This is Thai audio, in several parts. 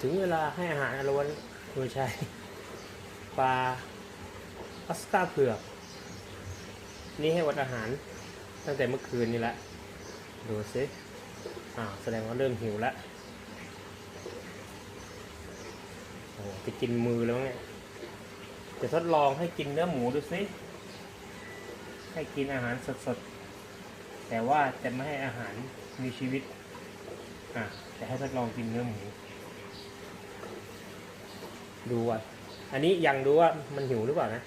ถึงเวลาให้อาหารอรวนไม่ใช่ปลาออสการ์เผือก นี่ให้วัดอาหารตั้งแต่เมื่อคืนนี่แหละ ดูสิอ่าแสดงว่าเริ่มหิวล้วโอ้จะกินมือแล้วไงจะทดลองให้กินเนื้อหมูดูสิให้กินอาหารสดๆ แต่ว่าจะไม่ให้อาหารมีชีวิตอะจะให้ทดลองกินเนื้อหมู ดูอะอันนี้ยังดูว่ามันหิวหรือเปล่านะ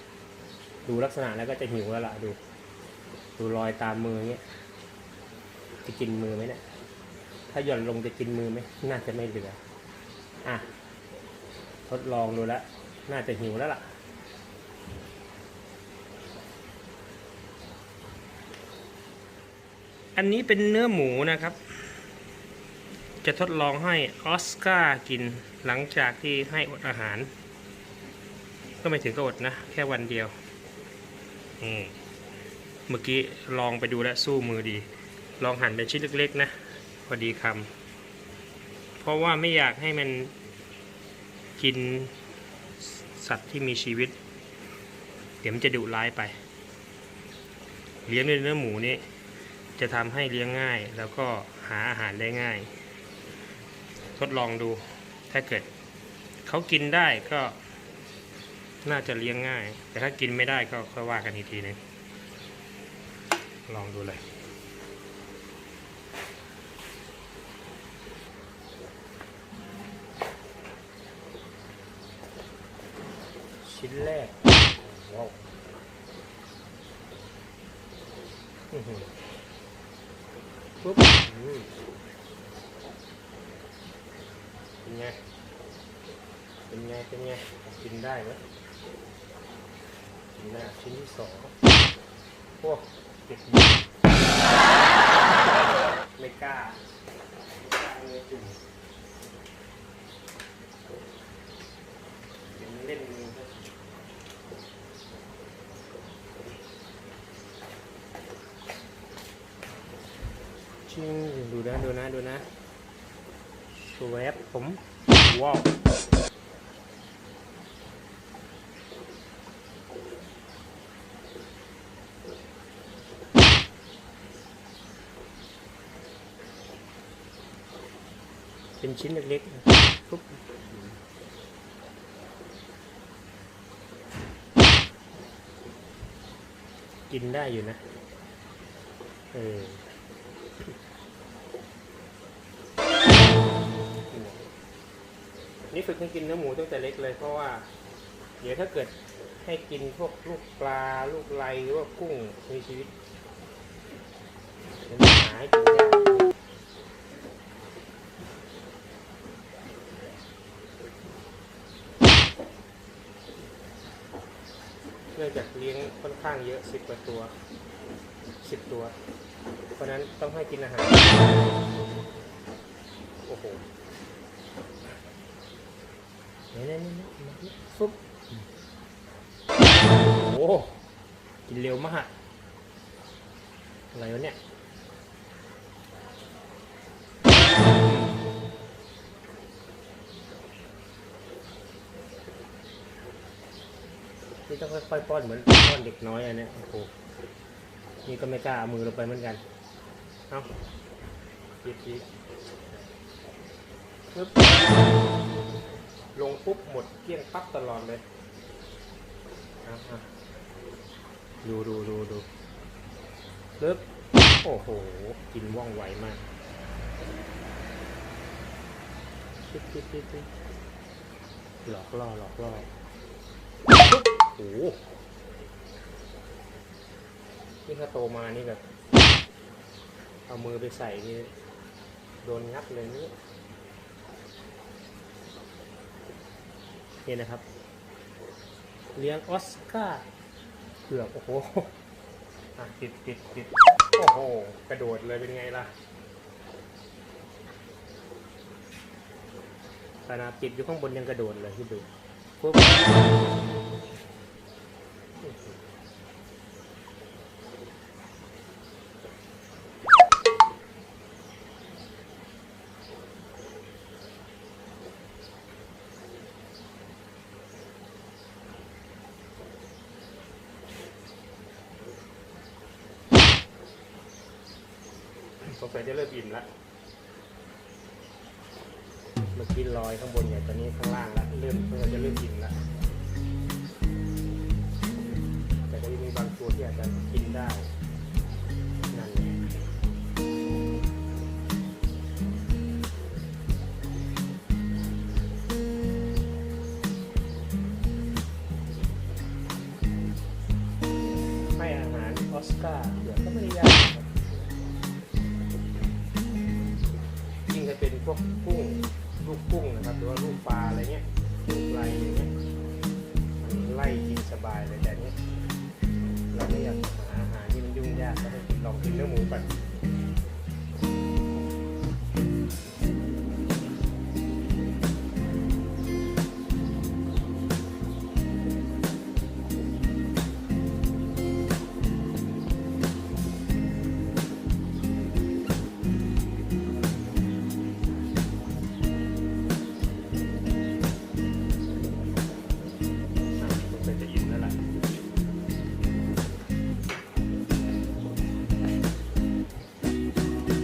ดูลักษณะแล้วก็จะหิวแล้วล่ะดู ดูรอยตามมือเงี้ย จะกินมือไหมเนี่ย ถ้าหย่อนลงจะกินมือไหมน่าจะไม่เหลือ อะ ทดลองดูแล้ว น่าจะหิวแล้วล่ะ อันนี้เป็นเนื้อหมูนะครับ จะทดลองให้ออสการ์กินหลังจากที่ให้อดอาหาร ก็ไม่ถึงกับอดนะ แค่วันเดียวนี่เมื่อกี้ลองไปดูแล้วสู้มือดี ลองหั่นเป็นชิ้นเล็กๆ นะพอดีคำเพราะว่าไม่อยากให้มันกินสัตว์ที่มีชีวิต เดี๋ยวมันจะดุร้ายไป เลี้ยงด้วยเนื้อหมูนี่จะทำให้เลี้ยงง่าย แล้วก็หาอาหารได้ง่าย ทดลองดู ถ้าเกิดเขากินได้ก็น่าจะเลี้ยงง่าย แต่ถ้ากินไม่ได้ก็ค่อยว่ากันอีกทีนึงลองดูเลยชิ้นแรกว้าวปุ๊บ เป็นไง เป็นไง เป็นไง กินได้ไหมกินได้ชิ้นที่สองโอ้ติดมือไม่กล้าไม่กล้าเลยจุ่มเดี๋ยวมันเล่นมือชิงดูนะ ดูนะ ดูนะ สวบผมว้าวเป็นชิ้นเล็กๆปุ๊บกินได้อยู่นะ เออ นี่ฝึกให้กินเนื้อหมูตั้งแต่เล็กเลยเพราะว่า เดี๋ยวถ้าเกิดให้กินพวกลูกปลาลูกไลหรือว่ากุ้งมีชีวิตเดี๋ยวมันหายากเนื่องจากเลี้ยงค่อนข้างเยอะสิบกว่าตัวสิบตัว เพราะนั้นต้องให้กินอาหาร โอ้โห นี่นี่นี่มาดิฟุบโอ้โหกินเร็วมากอะไรวะเนี่ยนี่ต้องค่อยๆป้อนเหมือนป้อนเด็กน้อยอันเนี้ยโอ้โหนี่ก็ไม่กล้าเอามือลงไปเหมือนกัน เอ้าจีจีปึ๊บ ลงปุ๊บหมดเกลี้ยงปั๊บตลอดเลยดูดูดูดูเลิกโอ้โห กินว่องไวมากปิ๊บปิ๊บปิ๊บปิ๊บหลอกล่อหลอกล่อโอ้โหนี่ถ้าโตมานี่แบบ เอามือไปใส่นี่โดนงับเลยนี่ นี่นะครับ เลี้ยงออสการ์เผือกโอ้โหอะติดติดติดโอ้โห กระโดดเลยเป็นไงล่ะขนาดติดอยู่ข้างบนยังกระโดดเลยที่ดูปุ๊บ สงสัยจะเริ่มอิ่มแล้วเมื่อกี้ลอยข้างบนเนี่ยตอนนี้ข้างล่างแล้วเริ่มเริ่มจะเริ่มอิ่มแล้วแต่ก็ยังมีบางตัวที่อาจจะกินได้นั่นให้อาหารออสการ์ วกกุ้งลูกกุ้งนะครับหรือว่าลูกปลาอะไรเงี้ยลูกไรอย่างเงี้ยมันไล่กินสบายเลยแต่เนี้ยเราไม่อยากหาอาหารที่มันยุ่งยากก็ให้ลองกินเนื้อหมูก่อน